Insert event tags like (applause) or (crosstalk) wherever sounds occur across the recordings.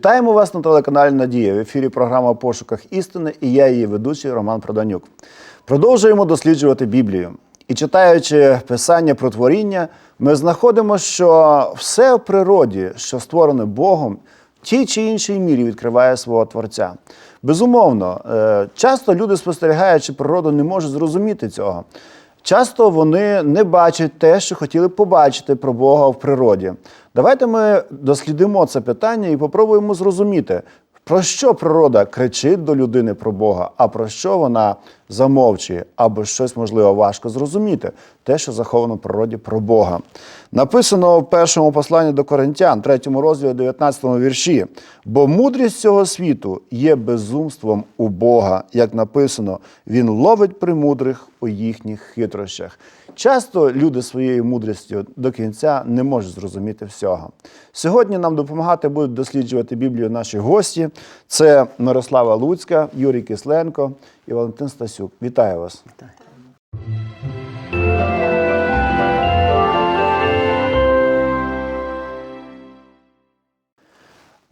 Вітаємо вас на телеканалі Надія. В ефірі програма Пошуках істини і я її ведучий Роман Проданюк. Продовжуємо досліджувати Біблію. І читаючи писання про творіння, ми знаходимо, що все в природі, що створене Богом, в тій чи іншій мірі відкриває свого Творця. Безумовно, е, часто люди, спостерігаючи природу, не можуть зрозуміти цього. Часто вони не бачать те, що хотіли побачити про Бога в природі. Давайте ми дослідимо це питання і попробуємо зрозуміти, про що природа кричить до людини про Бога, а про що вона замовчує, або щось можливо важко зрозуміти, те, що заховано в природі про Бога. Написано в першому посланні до Коринтян, 3 розділі 19 вірші. Бо мудрість цього світу є безумством у Бога, як написано, Він ловить примудрих у їхніх хитрощах. Часто люди своєю мудрістю до кінця не можуть зрозуміти всього. Сьогодні нам допомагати будуть досліджувати Біблію наші гості. Це Мирослава Луцька, Юрій Кисленко і Валентин Стасюк. Вітаю вас. Е,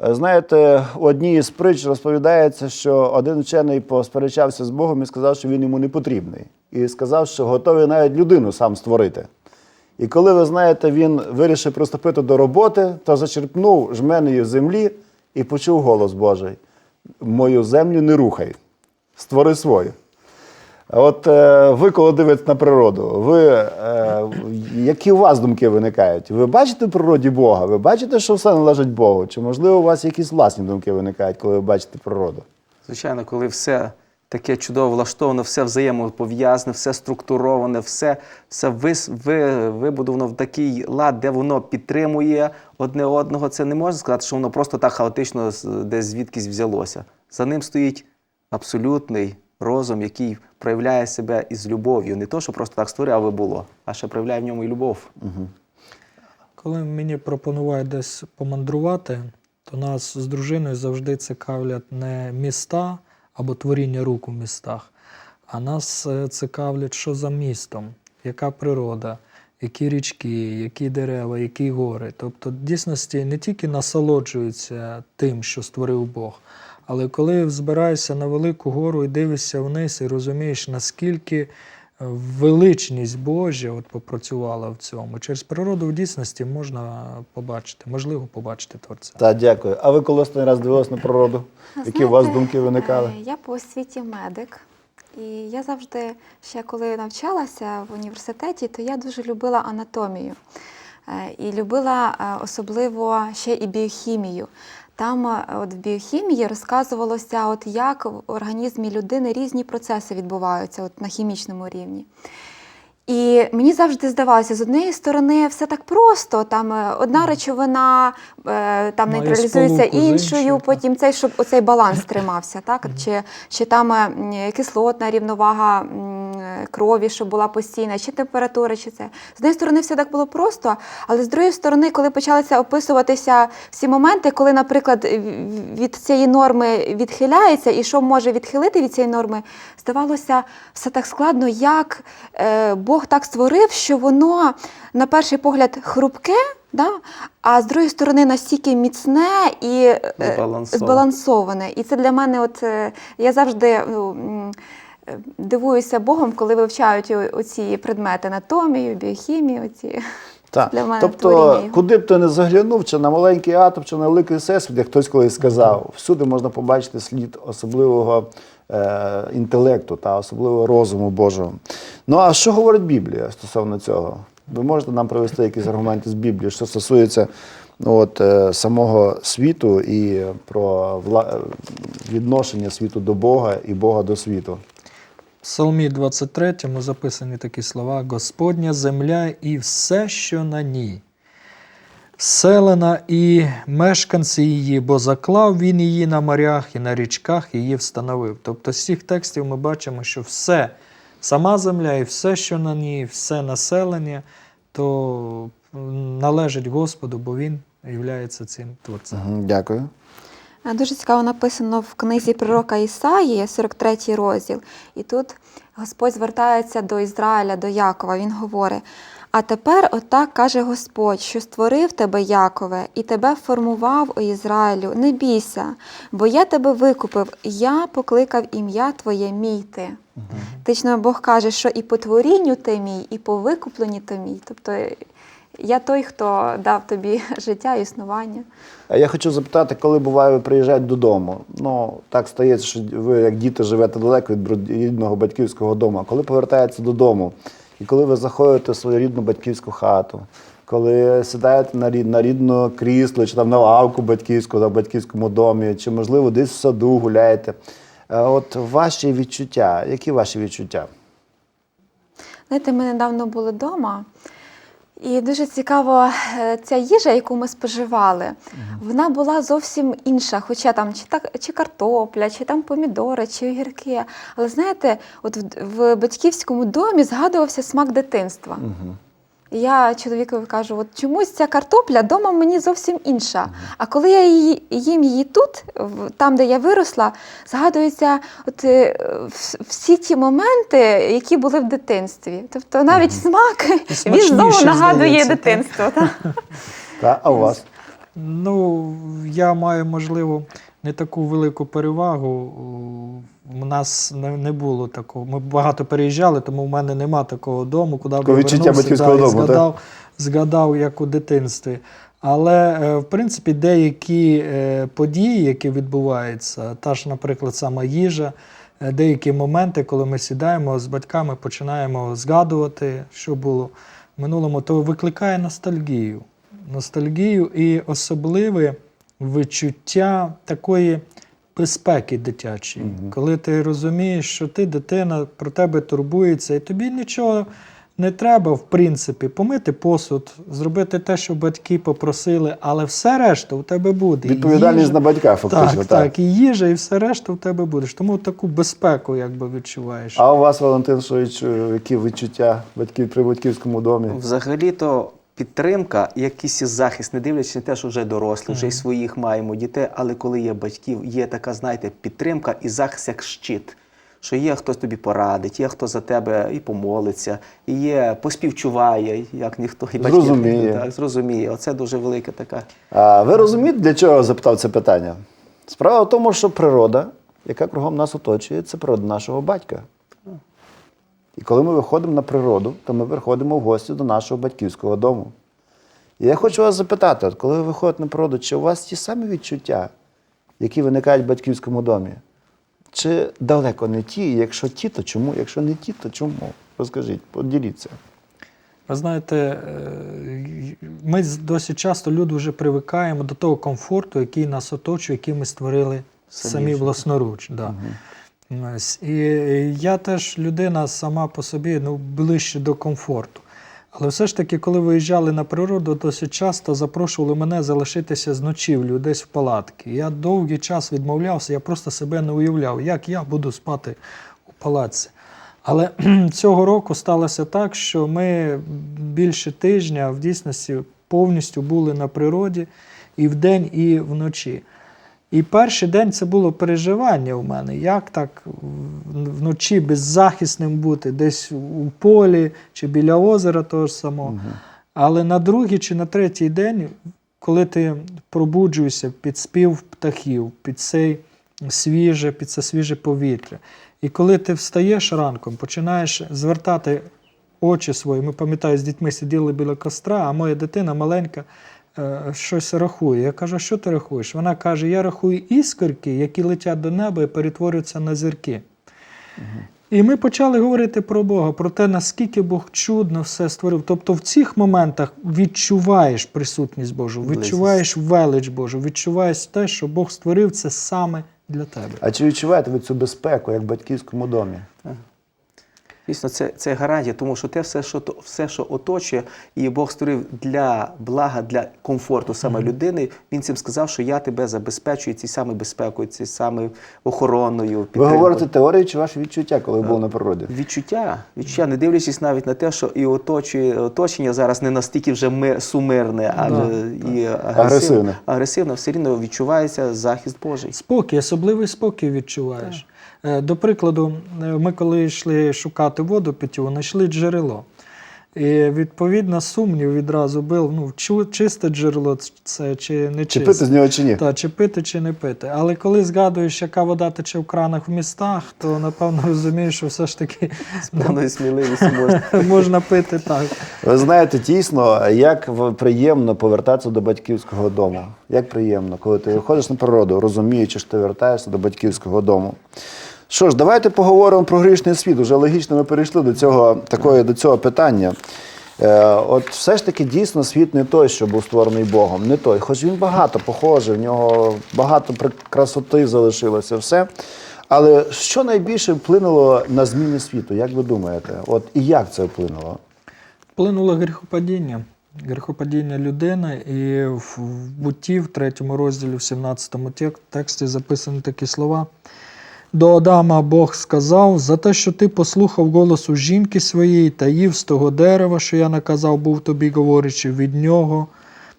Знаєте, у одній із притч розповідається, що один вчений посперечався з Богом і сказав, що він йому не потрібний. І сказав, що готовий навіть людину сам створити. І коли ви знаєте, він вирішив приступити до роботи, то зачерпнув жменею землі і почув голос Божий: Мою землю не рухай, створи свою. От е, ви, коли дивитесь на природу, ви, е, які у вас думки виникають? Ви бачите в природі Бога? Ви бачите, що все належить Богу? Чи можливо у вас якісь власні думки виникають, коли ви бачите природу? Звичайно, коли все таке чудово влаштовано, все взаємопов'язане, все структуроване, все, все вис, ви, вибудовано в такий лад, де воно підтримує одне одного, це не можна сказати, що воно просто так хаотично десь звідкись взялося. За ним стоїть абсолютний розум, який проявляє себе із любов'ю. Не то, що просто так створив, аби було, а ще проявляє в ньому і любов. Коли мені пропонують десь помандрувати, то нас з дружиною завжди цікавлять не міста або творіння рук у містах, а нас е, цікавлять, що за містом, яка природа, які річки, які дерева, які гори. Тобто, в дійсності не тільки насолоджуються тим, що створив Бог, але коли збираєшся на велику гору і дивишся вниз, і розумієш, наскільки е, величність Божа от попрацювала в цьому. Через природу в дійсності можна побачити, можливо побачити Творця. Так, дякую. А ви коли останній раз дивились на природу? Які у вас думки виникали? е, Я по освіті медик. І я завжди, ще коли навчалася в університеті, то я дуже любила анатомію. Е, І любила особливо ще і біохімію. Там е, от в біохімії розказувалося, от як в організмі людини різні процеси відбуваються от на хімічному рівні. І мені завжди здавалося, з однієї сторони все так просто. Там е, одна речовина е, там нейтралізується іншою, потім цей, щоб оцей баланс тримався, так? Чи, чи там кислотна рівновага крові, щоб була постійна, чи температура, чи це. З однієї сторони, все так було просто, але з другої сторони, коли почалися описуватися всі моменти, коли, наприклад, від цієї норми відхиляється, і що може відхилити від цієї норми, здавалося, все так складно, як е, Бог так створив, що воно на перший погляд хрупке, да? а з другої сторони настільки міцне і е, Збалансоване. збалансоване. І це для мене, от е, я завжди ну, дивуюся Богом, коли вивчають оці предмети анатомію, біохімію. Оці. (laughs) Так. для мене тобто, творіння куди б ти не заглянув, чи на маленький атом, чи на великий всесвіт, як хтось колись сказав, всюди можна побачити слід особливого е, інтелекту та особливого розуму Божого. Ну а що говорить Біблія стосовно цього? Ви можете нам привести якісь аргументи з Біблії, що стосується ну, от, е, самого світу і про вла... відношення світу до Бога і Бога до світу? Псалмі 23 записані такі слова: Господня земля і все, що на ній. Вселена і мешканці її, бо заклав він її на морях і на річках її встановив. Тобто з цих текстів ми бачимо, що все, сама земля і все, що на ній, все населення, то належить Господу, бо Він є цим творцем. Дякую. Е, Дуже цікаво написано в книзі пророка Ісаї, 43 розділ. І тут Господь звертається до Ізраїля, до Якова. Він говорить: А тепер отак каже Господь, що створив тебе, Якове, і тебе формував о Ізраїлю. Не бійся, бо я тебе викупив, я покликав ім'я Твоє мій ти. Фактично Бог каже, що і по творінню ти мій, і по викупленні ти мій. Тобто я той, хто дав тобі (laughs) життя існування. А я хочу запитати, коли буває, ви приїжджаєте додому. Ну, так стається, що ви, як діти, живете далеко від рідного батьківського дому. А коли повертаєтеся додому, і коли ви заходите в свою рідну батьківську хату, коли сідаєте на, рід, на рідне крісло, чи там на лавку батьківську, на батьківському домі, чи, можливо, десь в саду гуляєте. е, От ваші відчуття, які ваші відчуття? Знаєте, ми недавно були вдома, і дуже цікаво, е, ця їжа, яку ми споживали, вона була зовсім інша. Хоча там чи так чи картопля, чи там помідори, чи огірки. Але знаєте, от в, в батьківському домі згадувався смак дитинства. І Я чоловікові кажу: от чомусь ця картопля вдома мені зовсім інша. А коли я її їм її тут, в- там, де я виросла, згадуються от, е, всі ті моменти, які були в дитинстві. Тобто навіть смак (laughs) він знову нагадує дитинство. (laughs) Та, а у вас? Ну, я маю, можливо, не таку велику перевагу. У нас не, не було такого. Ми багато переїжджали, тому в мене нема такого дому, куди б я вернувся, і дому, так? згадав, згадав, як у дитинстві. Але, е, в принципі, деякі е, події, які відбуваються, та ж, наприклад, сама їжа, е, деякі моменти, коли ми сідаємо з батьками, починаємо згадувати, що було в минулому, то викликає ностальгію. Ностальгію і особливе відчуття такої безпеки дитячої, коли ти розумієш, що ти дитина про тебе турбується, і тобі нічого не треба, в принципі, помити посуд, зробити те, що батьки попросили, але все решта у тебе буде. Відповідальність їжа- на батька, фактично. Так, так, і їжа, і все решта у тебе будеш. Тому таку безпеку якби відчуваєш. А у вас, Валентин, що відчу- які відчуття батьків при батьківському домі? Взагалі-то підтримка, якийсь захист, не дивлячись на те, що вже дорослі, вже й своїх маємо дітей, але коли є батьків, є така, знаєте, підтримка і захист як щит. Що є хтось тобі порадить, є хто за тебе і помолиться, і є поспівчуває, як ніхто і батьки, Зрозуміє. Так, зрозуміє. Оце дуже велика така. А ви розумієте, для чого я запитав це питання? Справа в тому, що природа, яка кругом нас оточує, це природа нашого батька. І коли ми виходимо на природу, то ми приходимо в гості до нашого батьківського дому. І я хочу вас запитати: от коли ви виходите на природу, чи у вас ті самі відчуття, які виникають в батьківському домі? Чи далеко не ті? Якщо ті, то чому? Якщо не ті, то чому? Розкажіть, поділіться. Ви знаєте, е, ми досить часто люди вже привикаємо до того комфорту, який нас оточує, який ми створили Самі самі, власноруч. Да. Ось. І я теж людина сама по собі ну, ближче до комфорту. Але все ж таки, коли виїжджали на природу, досить часто запрошували мене залишитися з ночівлю десь в палатки. Я довгий час відмовлявся, я просто себе не уявляв, як я буду спати у палатці. Але (clears throat) цього року сталося так, що ми більше тижня в дійсності повністю були на природі і вдень, і вночі. І перший день це було переживання у мене, як так вночі беззахисним бути, десь у полі чи біля озера того ж самого. Але на другий чи на третій день, коли ти пробуджуєшся під спів птахів, під цей свіже, під це свіже повітря, і коли ти встаєш ранком, починаєш звертати очі свої. Ми пам'ятаю, з дітьми сиділи біля костра, а моя дитина маленька щось рахує. Я кажу, що ти рахуєш? Вона каже: я рахую іскорки, які летять до неба і перетворюються на зірки. І ми почали говорити про Бога, про те, наскільки Бог чудно все створив. Тобто в цих моментах відчуваєш присутність Божу, відчуваєш велич Божу, відчуваєш те, що Бог створив це саме для тебе. А чи відчуваєте ви цю безпеку, як в батьківському домі? Дійсно, це, це гарантія, тому що те все, що то- все, що оточує, і Бог створив для блага, для комфорту саме людини. Він цим сказав, що я тебе забезпечую ці саме безпекою, ці саме охороною. Ви говорите теорію чи ваші відчуття, коли ви були на природі? Відчуття, відчуття, не дивлячись навіть на те, що і оточує, оточення зараз не настільки вже ми, сумирне, а Да, і агресивне. Агресивне. агресивне, все рівно відчувається захист Божий. Спокій, особливий спокій відчуваєш. Е, До прикладу, е, ми коли йшли шукати воду питьову, знайшли джерело. І відповідно сумнів відразу був, ну, чисте джерело це чи не Чи пити з нього чи ні? Та, чи пити, чи не пити. Але коли згадуєш, яка вода тече в кранах в містах, то напевно розумієш, що все ж таки З сміливістю можна. (laughs) можна пити так. Ви знаєте, дійсно, як приємно повертатися до батьківського дому. Як приємно, коли ти виходиш на природу, розуміючи, що ти вертаєшся до батьківського дому. Що ж, давайте поговоримо про грішний світ. Уже логічно ми перейшли до цього, такої, до цього питання. Е, от все ж таки дійсно світ не той, що був створений Богом, не той. Хоч він багато похожий, в нього багато красоти залишилося, все. Але що найбільше вплинуло на зміни світу? Як ви думаєте? От і як це вплинуло? Вплинуло гріхопадіння. Гріхопадіння людини, і в, буті, в третьому розділі, в 17 тек- тексті записані такі слова. До Адама Бог сказав: за те, що ти послухав голосу жінки своєї та їв з того дерева, що я наказав був тобі, говорячи, від нього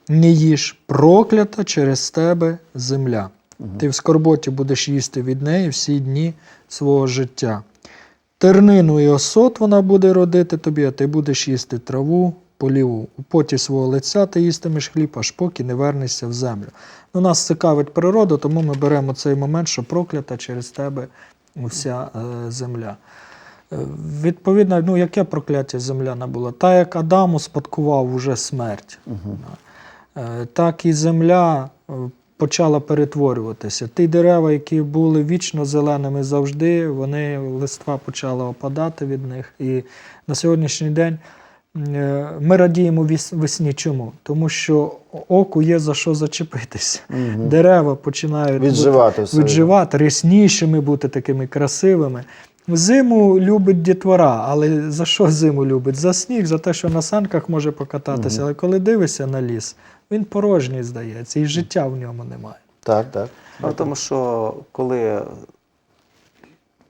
не їж, проклята через тебе земля. Ти в скорботі будеш їсти від неї всі дні свого життя. Тернину і осот вона буде родити тобі, а ти будеш їсти траву поліву. У поті свого лиця ти їстимеш хліб, аж поки не вернешся в землю. Ну, нас цікавить природа, тому ми беремо цей момент, що проклята через тебе вся е, земля. Е, Відповідно, ну, яке прокляття земляна була? Та, як Адам успадкував уже смерть, Е, так і земля е, почала перетворюватися. Ті дерева, які були вічно зеленими завжди, вони листва почала опадати від них. І на сьогоднішній день ми радіємо весні. Чому? Тому що оку є за що зачепитися. Дерева починають Відживати все. відживати, ряснішими бути такими красивими. Зиму любить дітвора, але за що зиму любить? За сніг, за те, що на санках може покататися. Але коли дивишся на ліс, він порожній здається, і життя в ньому немає. Так, так. Ну, тому що коли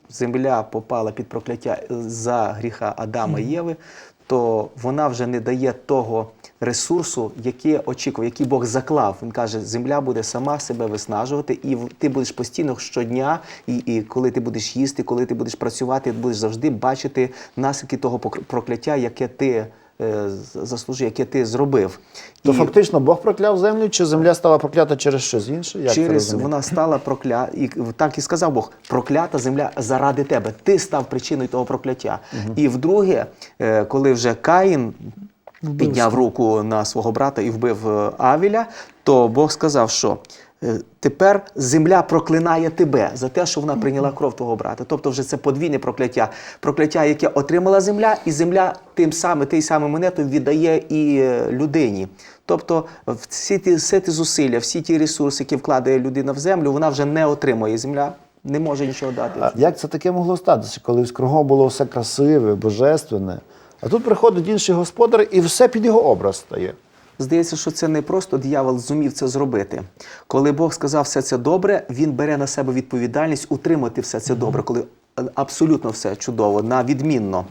земля попала під прокляття за гріха Адама і Єви, то вона вже не дає того ресурсу, який очікував, який Бог заклав. Він каже, земля буде сама себе виснажувати, і ти будеш постійно щодня, і, і коли ти будеш їсти, коли ти будеш працювати, ти будеш завжди бачити наслідки того прокляття, яке ти заслужив, яке ти зробив. То І- фактично Бог прокляв землю, чи земля стала проклята через щось інше? Як через вона стала проклята, і так і сказав Бог: проклята земля заради тебе. Ти став причиною того прокляття. І вдруге, е, коли вже Каїн підняв руку на свого брата і вбив е, Авіля, то Бог сказав, що. Е, Тепер земля проклинає тебе за те, що вона прийняла кров твого брата. Тобто, вже це подвійне прокляття. Прокляття, яке отримала земля, і земля тим самим, тій самим монетою віддає і е, людині. Тобто, всі ті, всі ті зусилля, всі ті ресурси, які вкладає людина в землю, вона вже не отримує. Земля не може нічого дати. А як це таке могло статися, коли кругом було все красиве, божественне? А тут приходить інший господар і все під його образ стає. Здається, що це не просто диявол зумів це зробити. Коли Бог сказав все це добре, він бере на себе відповідальність утримати все це добре, коли абсолютно все чудово, на відмінно.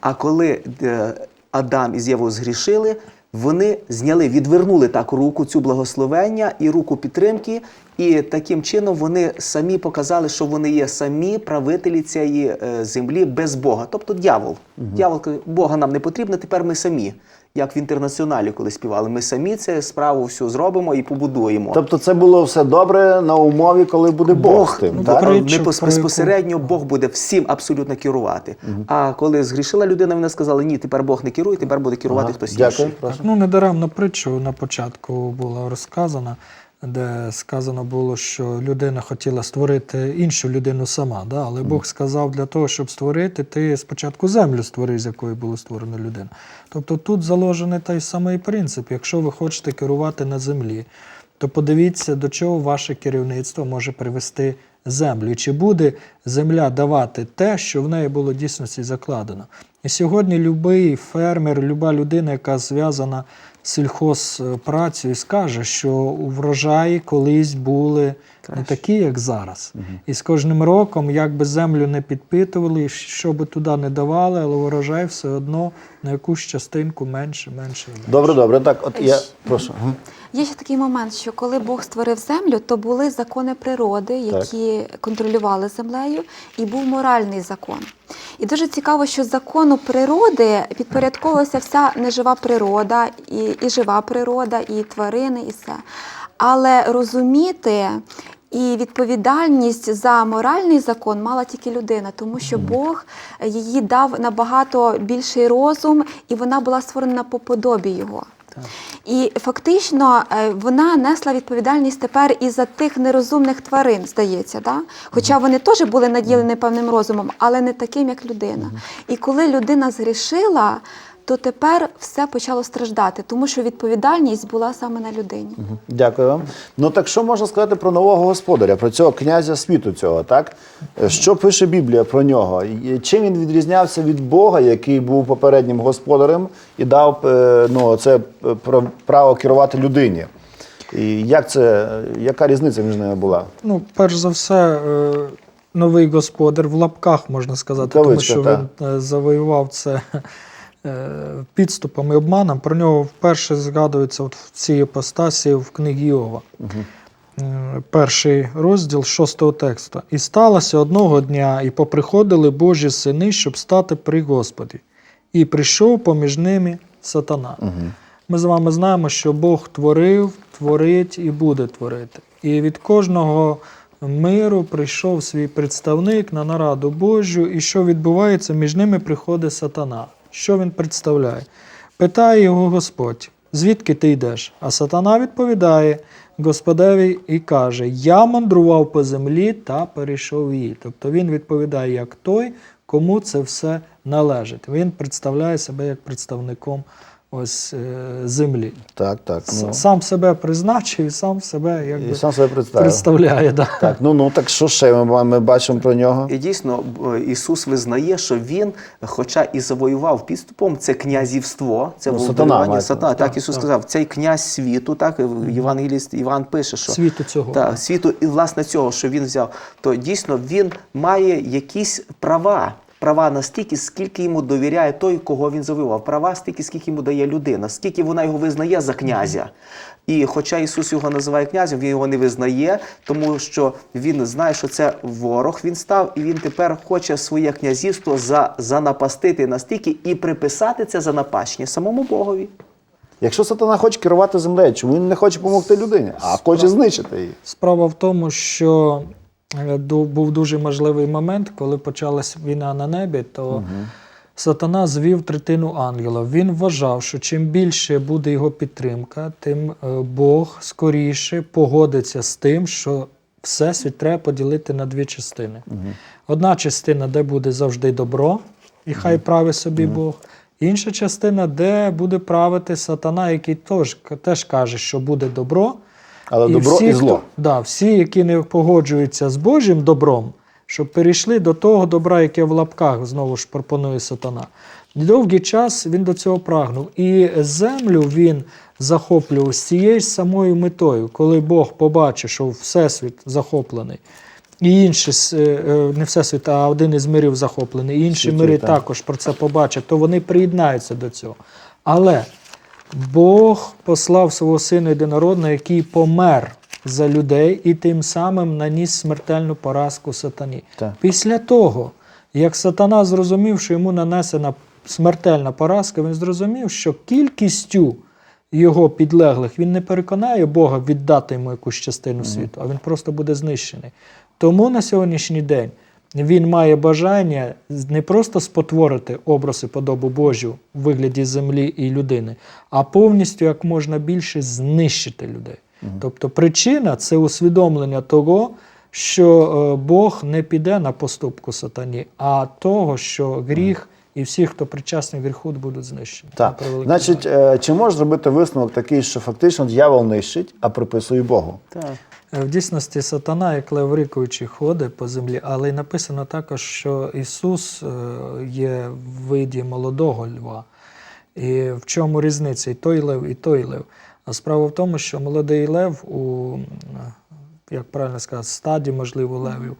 А коли е, Адам із Євою згрішили, вони зняли, відвернули так руку цю благословення і руку підтримки, і таким чином вони самі показали, що вони є самі правителі цієї е, землі без Бога, тобто дьявол. Дьявол каже, Бога нам не потрібно, тепер ми самі. Як в інтернаціоналі, коли співали, ми самі це справу всю зробимо і побудуємо. Тобто це було все добре на умові, коли буде Бог, Бог тим. ну, так? не безпосередньо Бог буде всім абсолютно керувати. А коли згрішила людина, вона сказала, ні, тепер Бог не керує, тепер буде керувати Ага, хтось Дякую. інший. прошу. Ну, недаремно притчу на початку була розказана, де сказано було, що людина хотіла створити іншу людину сама. Да? Але Бог сказав, для того, щоб створити, ти спочатку землю створи, з якої було створено людину. Тобто тут заложений той самий принцип. Якщо ви хочете керувати на землі, то подивіться, до чого ваше керівництво може привести землю. І Чи буде земля давати те, що в неї було дійсності закладено? І сьогодні будь-який фермер, люба людина, яка зв'язана з і скаже, що у врожаї колись були не такі, як зараз. І з кожним роком, як би землю не підпитували, що би туди не давали, але урожай все одно на якусь частинку менше, менше. менше. Добре, добре. Так, от я прошу. Мгм. Є ще такий момент, що коли Бог створив землю, то були закони природи, які контролювали землею, і був моральний закон. І дуже цікаво, що закону природи підпорядковувалася вся нежива природа, і, і жива природа, і тварини, і все. Але розуміти і відповідальність за моральний закон мала тільки людина, тому що Бог її дав набагато більший розум, і вона була створена по подобі його. І фактично е, вона несла відповідальність тепер і за тих нерозумних тварин, здається, да? хоча вони теж були наділені певним розумом, але не таким, як людина. І коли людина згрішила, то тепер все почало страждати, тому що відповідальність була саме на людині. Дякую вам. Ну так що можна сказати про нового господаря, про цього князя світу цього, так? Що пише Біблія про нього? Чим він відрізнявся від Бога, який був попереднім господарем і дав е, ну, це е, право керувати людині? І як це, яка різниця між ними була? Ну, перш за все, е, новий господар в лапках, можна сказати, тому що та. він завоював це підступом і обманом. Про нього вперше згадується от в цій іпостасі в книгі Йова. Е, Перший розділ шостого тексту. І сталося одного дня, і поприходили Божі сини, щоб стати при Господі. І прийшов поміж ними сатана. Ми з вами знаємо, що Бог творив, творить і буде творити. І від кожного миру прийшов свій представник на нараду Божу, і що відбувається, між ними приходить сатана. Що він представляє? Питає його Господь, звідки ти йдеш? А сатана відповідає Господеві і каже: Я мандрував по землі та перейшов її. Тобто він відповідає як той, кому це все належить. Він представляє себе як представником ось е, землі. Так, так. Ну. Сам себе призначив і сам себе якби І сам себе представив. представляє. Да. Так, ну, ну так що ще ми, ми бачимо про нього? І дійсно Ісус визнає, що він, хоча і завоював підступом, це князівство, це Ну, було сатана, сатана. Так, Так, Ісус так. сказав, цей князь світу, так Євангеліст Іван пише, що Світу цього. Так, світу, і власне цього, що він взяв, то дійсно він має якісь права. Права настільки, скільки йому довіряє той, кого він завоював. Права стільки, скільки йому дає людина, скільки вона його визнає за князя. І хоча Ісус його називає князем, він його не визнає, тому що він знає, що це ворог він став, і він тепер хоче своє князівство за, занапастити настільки і приписати це занапащення самому Богові. Якщо сатана хоче керувати землею, чому він не хоче допомогти людині, а хоче знищити її? Справа в тому, що був дуже можливий момент, коли почалась війна на небі, то сатана звів третину ангелів. Він вважав, що чим більше буде його підтримка, тим е, Бог скоріше погодиться з тим, що всесвіт треба поділити на дві частини. Одна частина, де буде завжди добро, і хай править собі Бог. Інша частина, де буде правити сатана, який теж, теж каже, що буде добро. Але добро і зло. Хто, да, всі, які не погоджуються з Божим добром, щоб перейшли до того добра, яке в лапках знову ж пропонує сатана. Довгий час він до цього прагнув. І землю він захоплював з цією ж самою метою, коли Бог побачив, що Всесвіт захоплений. І інші, е, е, не всесвіт, а один із мирів захоплений, і інші Світів, мири так. також про це побачать, то вони приєднаються до цього. Але Бог послав свого сина єдинородного, який помер за людей і тим самим наніс смертельну поразку сатані. Так. Після того, як сатана зрозумів, що йому нанесена смертельна поразка, він зрозумів, що кількістю його підлеглих він не переконає Бога віддати йому якусь частину світу, а він просто буде знищений. Тому на сьогоднішній день він має бажання не просто спотворити образ і подобу Божу у вигляді землі і людини, а повністю як можна більше знищити людей. Тобто причина це усвідомлення того, що е, Бог не піде на поступку сатані, а того, що гріх і всі, хто причасний гріху, будуть знищені. Так. Значить, е, чи можна зробити висновок такий, що фактично дьявол нищить, а приписує Богу? Так. Е, В дійсності сатана, як лев рикуючий, ходить по землі, але й написано також, що Ісус е, є в виді молодого льва. І в чому різниця? І той лев, і той лев. А справа в тому, що молодий лев у, як правильно сказати, стаді, можливо, левів,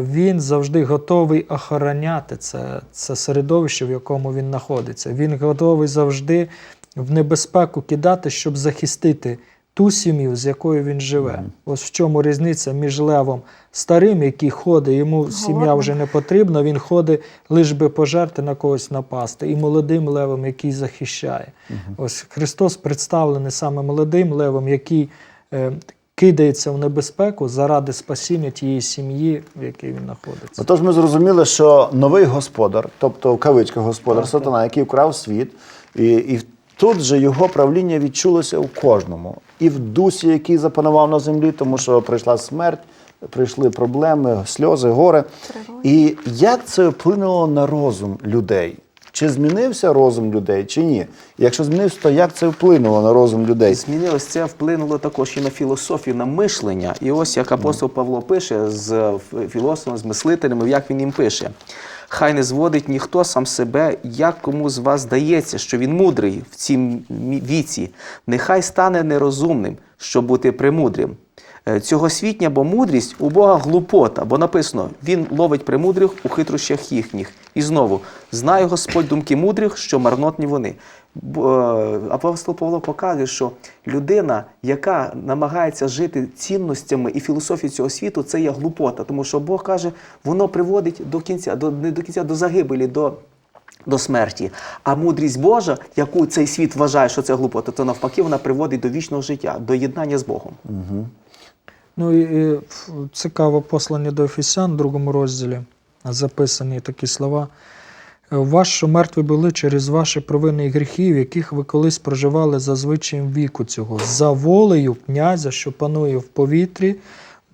він завжди готовий охороняти це, це середовище, в якому він знаходиться. Він готовий завжди в небезпеку кидати, щоб захистити ту сім'ю, з якою він живе. Ось в чому різниця між левом старим, який ходить, йому сім'я вже не потрібна, він ходить лиш би пожерти на когось напасти, і молодим левом, який захищає. Ось Христос представлений саме молодим левом, який е, кидається в небезпеку заради спасіння тієї сім'ї, в якій він знаходиться. Отож, ми зрозуміли, що новий господар, тобто в кавичках господар сатана, який вкрав світ, і, і тут же його правління відчулося у кожному. І в дусі, який запанував на землі, тому що прийшла смерть, прийшли проблеми, сльози, горе. І як це вплинуло на розум людей? Чи змінився розум людей, чи ні? Якщо змінився, то як це вплинуло на розум людей? Змінилось це вплинуло також і на філософію, на мишлення. І ось як апостол Павло пише з ф- філософами, з мислителями, як він їм пише. Хай не зводить ніхто сам себе, як кому з вас здається, що він мудрий в цім віці. Нехай стане нерозумним, щоб бути премудрим. Е, Цього світня, бо мудрість у Бога глупота, бо написано: Він ловить премудрих у хитрощах їхніх. І знову знає Господь думки мудрих, що марнотні вони. Е, Апостол Павло показує, що людина, яка намагається жити цінностями і філософією цього світу, це є глупота, тому що Бог каже, воно приводить до кінця, до не до кінця, до загибелі, до. До смерті. А мудрість Божа, яку цей світ вважає, що це глупота, то навпаки вона приводить до вічного життя, до єднання з Богом. Ну і, цікаво послання до Ефесян, в другому розділі записані такі слова. «Е, що мертві були через ваші провини і гріхи, в яких ви колись проживали за звичаєм віку цього, за волею князя, що панує в повітрі,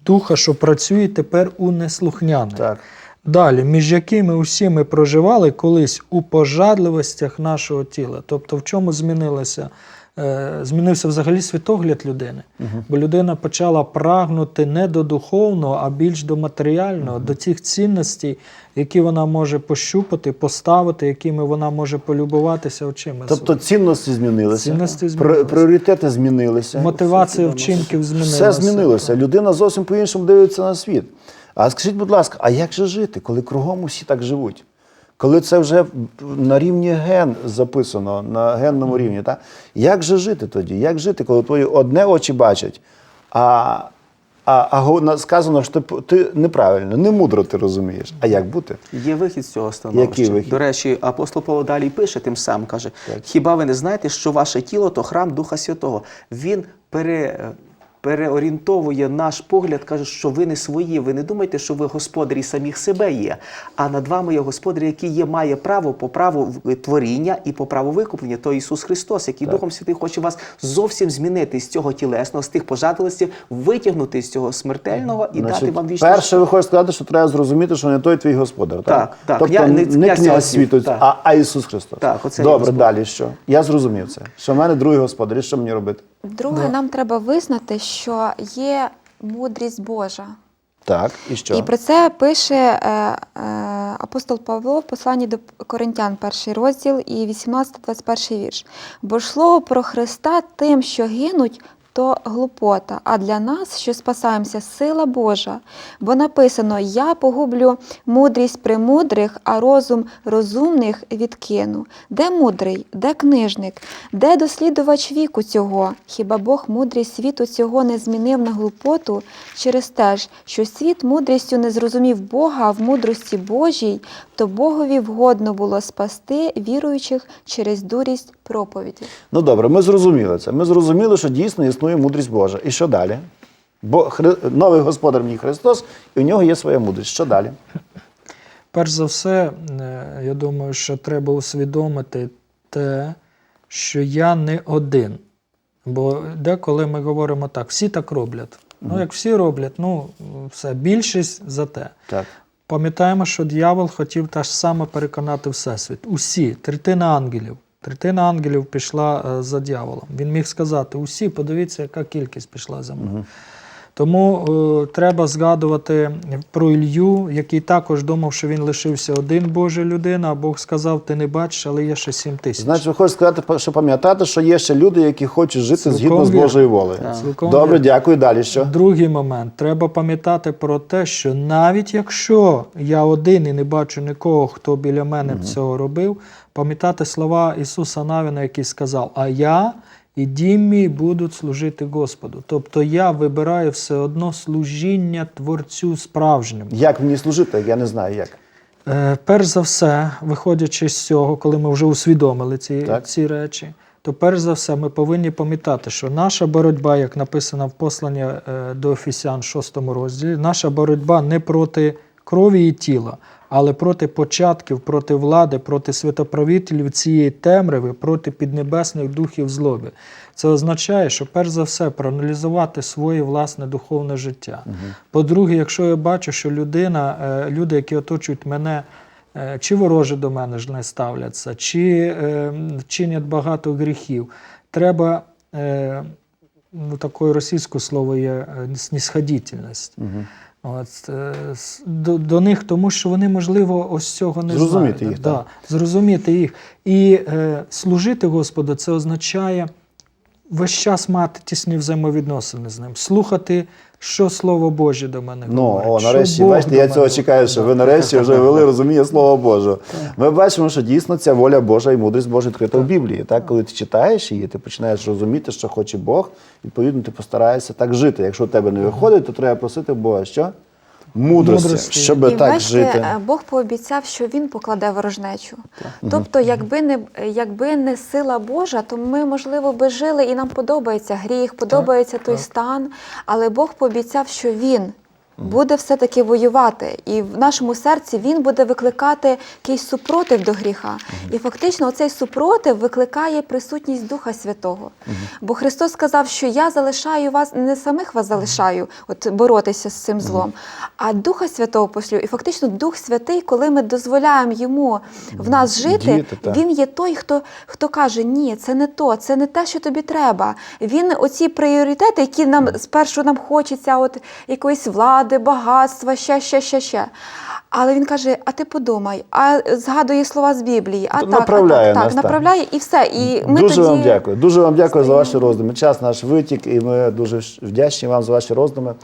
духа, що працює тепер у неслухняних. Так. Далі, між якими усі ми проживали колись у пожадливостях нашого тіла. Тобто, в чому змінилося? Е, змінився взагалі світогляд людини. Бо людина почала прагнути не до духовного, а більш до матеріального, до тих цінностей, які вона може пощупати, поставити, якими вона може полюбуватися очима. Тобто цінності змінилися, Цінності змінилися. пріоритети змінилися. Мотивація вчинків змінилася. Все змінилося. Людина зовсім по-іншому дивиться на світ. А скажіть, будь ласка, а як же жити, коли кругом усі так живуть? Коли це вже на рівні ген записано, на генному рівні, так? як же жити тоді? Як жити, коли твої одне очі бачать, а, а, а сказано, що ти, ти неправильно, не мудро ти розумієш. А як бути? Є вихід з цього становища. Який вихід? До речі, апостол Павло далі пише тим самим, каже: хіба ви не знаєте, що ваше тіло то храм Духа Святого? Він пере. Переорієнтовує наш погляд, каже, що ви не свої. Ви не думайте, що ви господарі самих себе є. А над вами є господар, який є, має право по праву творіння і по праву викуплення. То Ісус Христос, який Духом Святим хоче вас зовсім змінити з цього тілесного, з тих пожадливостей, витягнути з цього смертельного і дати вам вічне перше, ви хочете сказати, що треба зрозуміти, що не той твій господар. Так, Так, так. Тобто Я- не, не князь князь світу, світу, так. а, а Ісус Христос. Так, оце Добре, далі що? Я зрозумів це. Що в мене другий господар, і що мені робити? Друге, нам треба визнати, що є мудрість Божа. Так, і що? І про це пише е, е, апостол Павло в посланні до Коринтян, перший розділ і 18-21 вірш. Бо ж слово про Христа тим, що гинуть, то глупота, а для нас, що спасаємося, сила Божа. Бо написано: Я погублю мудрість премудрих, а розум розумних відкину. Де мудрий, де книжник, де дослідувач віку цього? Хіба Бог мудрість світу цього не змінив на глупоту через те ж, що світ мудрістю не зрозумів Бога, в мудрості Божій, то Богові вгодно було спасти віруючих через дурість проповіді. Ну добре, ми зрозуміли це. Ми зрозуміли, що дійсно існує мудрість Божа. І що далі? Бо Хри... новий господар мій Христос, і в нього є своя мудрість. Що далі? Перш за все, е, я думаю, що треба усвідомити те, що я не один. Бо деколи ми говоримо так, всі так роблять. Ну, як всі роблять, ну все, більшість за те. Так. Пам'ятаємо, що дьявол хотів те ж саме переконати Всесвіт. Усі, третина ангелів. Третина ангелів пішла е, за дьяволом. Він міг сказати: усі, подивіться, яка кількість пішла за мною. Тому е, треба згадувати про Ілью, який також думав, що він лишився один Божа людина, а Бог сказав: ти не бачиш, але є ще сім тисяч. Значить, ви хочете сказати, що пам'ятати, що є ще люди, які хочуть жити Цілком згідно з. Божою волею. Цілком Добре, вірно. дякую. Далі що? Другий момент. Треба пам'ятати про те, що навіть якщо я один і не бачу нікого, хто біля мене б цього робив, пам'ятати слова Ісуса Навіна, який сказав: А я і дім мій будуть служити Господу. Тобто я вибираю все одно служіння Творцю справжньому. Як мені служити? Я не знаю як. Е, перш за все, виходячи з цього, коли ми вже усвідомили ці, Так. ці речі, то перш за все ми повинні пам'ятати, що наша боротьба, як написано в посланні е, до Ефесян 6 розділі, наша боротьба не проти крові і тіла, але проти початків, проти влади, проти святоправителів цієї темряви, проти піднебесних духів злоби. Це означає, що перш за все проаналізувати своє власне духовне життя. По-друге, якщо я бачу, що людина, е, люди, які оточують мене, е, чи вороже до мене ж не ставляться, чи е, чинять багато гріхів, треба. Ну, такое російське слово є е, снісходительність. От, е, до, до них, тому що вони, можливо, ось цього не Зрозуміти знають. їх, да, так. Зрозуміти їх. І е, служити Господу це означає весь час мати тісні взаємовідносини з ним, слухати, що Слово Боже до мене Ну, говорить. о, нарешті, бачите, я цього чекаю, що ви нарешті вже (laughs) вели розуміння Слова Божого. Ми бачимо, що дійсно ця воля Божа і мудрість Божа відкрита в Біблії. Так, коли ти читаєш її, ти починаєш розуміти, що хоче Бог, відповідно, ти постараєшся так жити. Якщо у тебе не виходить, то треба просити Бога, що? Мудрості, Мудрості. щоб І так бачите, жити. е, Бог пообіцяв, що він покладе ворожнечу. Тобто, якби не, якби не сила Божа, то ми, можливо, би жили і нам подобається гріх, подобається той стан. Але Бог пообіцяв, що він. Буде все-таки воювати, і в нашому серці він буде викликати якийсь супротив до гріха. І фактично, оцей супротив викликає присутність Духа Святого. Бо Христос сказав, що я залишаю вас, не самих вас залишаю, от боротися з цим злом, а Духа Святого пошлю. І фактично Дух Святий, коли ми дозволяємо йому в нас жити, він є той, хто, хто каже: Ні, це не то, це не те, що тобі треба. Він оці пріоритети, які нам спершу нам хочеться, от якоїсь влади, багатства, ще, ще, ще, ще. Але він каже: а ти подумай, а згадує слова з Біблії, а так, а так, так, направляє і все. І ми дуже тоді... вам дякую. Дуже вам дякую за ваші роздуми. Час наш витік, і ми дуже вдячні вам за ваші роздуми.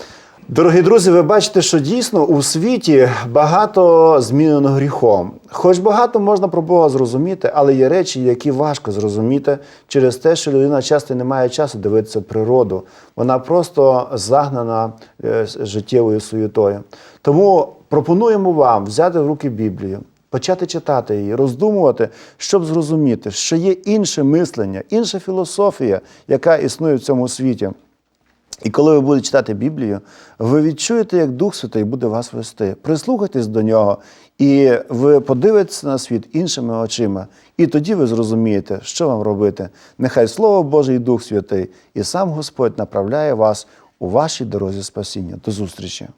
Дорогі друзі, ви бачите, що дійсно у світі багато змінено гріхом. Хоч багато можна про Бога зрозуміти, але є речі, які важко зрозуміти через те, що людина часто не має часу дивитися природу. Вона просто загнана е, життєвою суєтою. Тому пропонуємо вам взяти в руки Біблію, почати читати її, роздумувати, щоб зрозуміти, що є інше мислення, інша філософія, яка існує в цьому світі. І коли ви будете читати Біблію, ви відчуєте, як Дух Святий буде вас вести. Прислухайтесь до нього, і ви подивитеся на світ іншими очима. І тоді ви зрозумієте, що вам робити. Нехай Слово Боже і Дух Святий, і сам Господь направляє вас у вашій дорозі спасіння. До зустрічі!